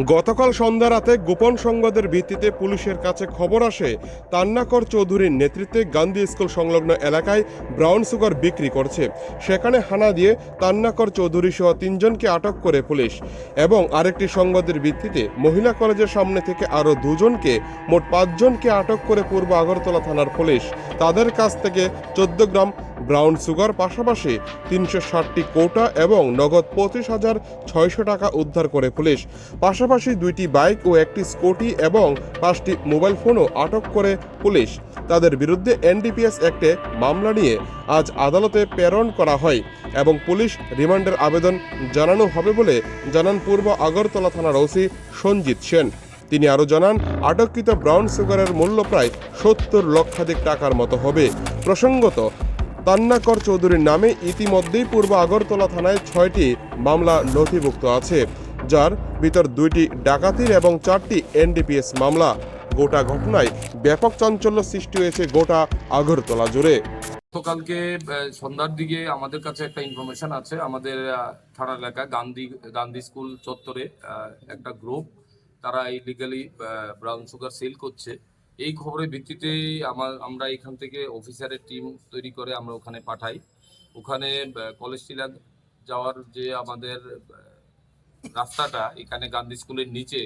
গতকাল সন্ধ্যা রাতে গোপন সংবাদের ভিত্তিতে পুলিশের কাছে খবর আসে, তান্নাকর চৌধুরীর নেতৃত্বে গান্ধী স্কুল সংলগ্ন এলাকায় ব্রাউন সুগার বিক্রি করছে। সেখানে হানা দিয়ে তান্নাকর চৌধুরী সহ তিনজনকে আটক করে পুলিশ এবং আরেকটি সংবাদের ভিত্তিতে মহিলা কলেজের সামনে থেকে আরও দুজনকে, মোট পাঁচজনকে আটক করে পূর্ব আগরতলা থানার পুলিশ। তাদের কাছ থেকে চোদ্দ গ্রাম ব্রাউন সুগার পাশাপাশি তিনশো ষাটটি কোটা এবং নগদ পঁচিশ হাজার ছয়শো টাকা উদ্ধার করে পুলিশ। পাশাপাশি দুইটি বাইক ও একটি স্কুটি এবং পাঁচটি মোবাইল ফোনও আটক করে পুলিশ। তাদের বিরুদ্ধে এনডিপিএস অ্যাক্টে মামলা নিয়ে আজ আদালতে প্রেরণ করা হয় এবং পুলিশ রিমান্ডের আবেদন জানানো হবে বলে জানান পূর্ব আগরতলা থানার ওসি সঞ্জিত সেন। তিনি আরও জানান, আটককৃত ব্রাউন সুগারের মূল্য প্রায় সত্তর লক্ষাধিক টাকার মতো হবে। প্রসঙ্গত তান্নাকর চৌধুরীর নামে ইতিমধ্যেই পূর্ব আগরতলা থানায় ছয়টি মামলা নথিভুক্ত আছে, যার ভিতর দুইটি ডাকাতির এবং চারটি এনডিপিএস মামলা। গোটা ঘটনায় ব্যাপক চাঞ্চল্য সৃষ্টি হয়েছে গোটা আগরতলা জুড়ে। গতকালকে সন্ধ্যার দিকে আমাদের কাছে একটা ইনফরমেশন আছে। আমাদের থানা এলাকা গান্ধী গান্ধী স্কুল চত্বরে একটা গ্রুপ, তারা ইলিগালি ব্রাউন সুগার সেল করছে। এই খবরের ভিত্তিতে আমার, আমরা এখান থেকে অফিসারের টিম তৈরি করে আমরা ওখানে পাঠাই। ওখানে কলেজ টিলা যাওয়ার যে আমাদের রাস্তাটা এখানে গান্ধী স্কুলের নিচে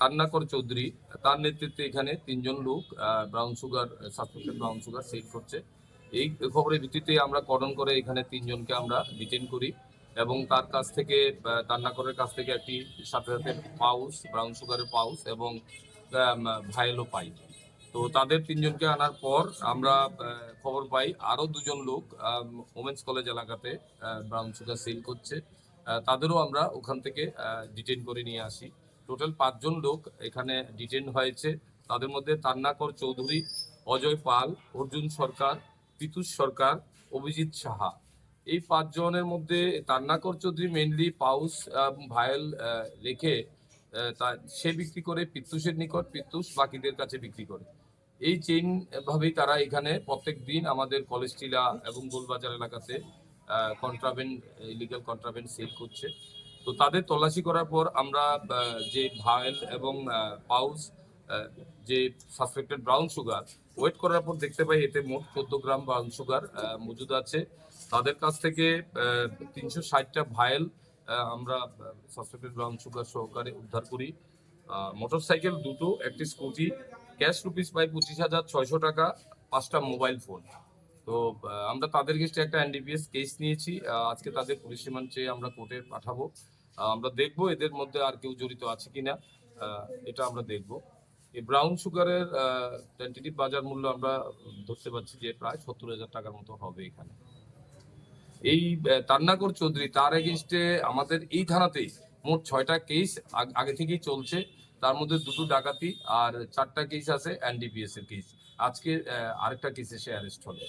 তান্নাকর চৌধুরী, তার নেতৃত্বে এখানে তিনজন লোক brown sugar suspected brown sugar sale করছে। এই খবরের ভিত্তিতে আমরা কর্ডন করে এখানে তিনজনকে আমরা ডিটেন করি এবং তার কাছ থেকে তান্নাকরের কাছ থেকে একটি সাথে সাথে পাউস, ব্রাউন সুগারের পাউস এবং ভাইলও পাই। তো তাদের তিনজনকে আনার পর আমরা খবর পাই আরও দুজন লোক ওমেন্স কলেজ এলাকাতে ব্রাউন সুগার সেল করছে। তাদেরও আমরা ওখান থেকে ডিটেন করে নিয়ে আসি। টোটাল পাঁচজন লোক এখানে ডিটেন হয়েছে। তাদের মধ্যে তান্নাকর চৌধুরী, অজয় পাল, অর্জুন সরকার পিতুষ সরকার, অভিজিৎ সাহা। এই পাঁচজনের মধ্যে তান্নাকর চৌধুরী মেনলি পাউস ভায়েল রেখে সে বিক্রি করে পিত্তুষের নিকট পিত্তুষ বাকিদের কাছে বিক্রি করে। এই চেইন ভাবেই তারা এখানে প্রত্যেক দিন আমাদের কলেজ টিলা এবং গোলবাজার এলাকাতে কন্ট্রাভেন্ট ইলিগাল কন্ট্রাভেন্ট সেল করছে। তো তাদের তল্লাশি করার পর আমরা যে ভায়েল এবং পাউস যে সাসপেক্টেড ব্রাউন সুগার ওয়েট করার পর দেখতে পাই এতে মোট চোদ্দ গ্রাম ব্রাউন সুগার মজুদ আছে। তাদের কাছ থেকে তিনশো ষাটটা ভায়েল আমরা সাসপেক্টেড ব্রাউন সুগার সহকারে উদ্ধার করি। মোটরসাইকেল দুটো একটি স্কুটি ক্যাশ রুপিস পাই পঁচিশ হাজার ছয়শো টাকা পাঁচটা মোবাইল ফোন তো আমরা তাদের কাছে একটা এনডিপিএস কেস নিয়েছি। আজকে তাদের রিমান্ড চেয়ে আমরা কোর্টে পাঠাবো। আমরা দেখব এদের মধ্যে আর কেউ জড়িত আছে কিনা। আহ, এটা আমরা দেখব। এই ব্রাউন সুগারের টেন্টেটিভ বাজার মূল্য আমরা ধরতে পারছি যে প্রায় সত্তর হাজার টাকার মতো হবে এখানে। এই তান্নাকর চৌধুরী, তার এগেনস্টে আমাদের এই থানাতেই মোট ছয়টা কেস আগে থেকেই চলছে। তার মধ্যে দুটো ডাকাতি আর চারটা কেস আছে এনডিপিএস এর কেস আজকে আরেকটা কেসে সে অ্যারেস্ট হলো।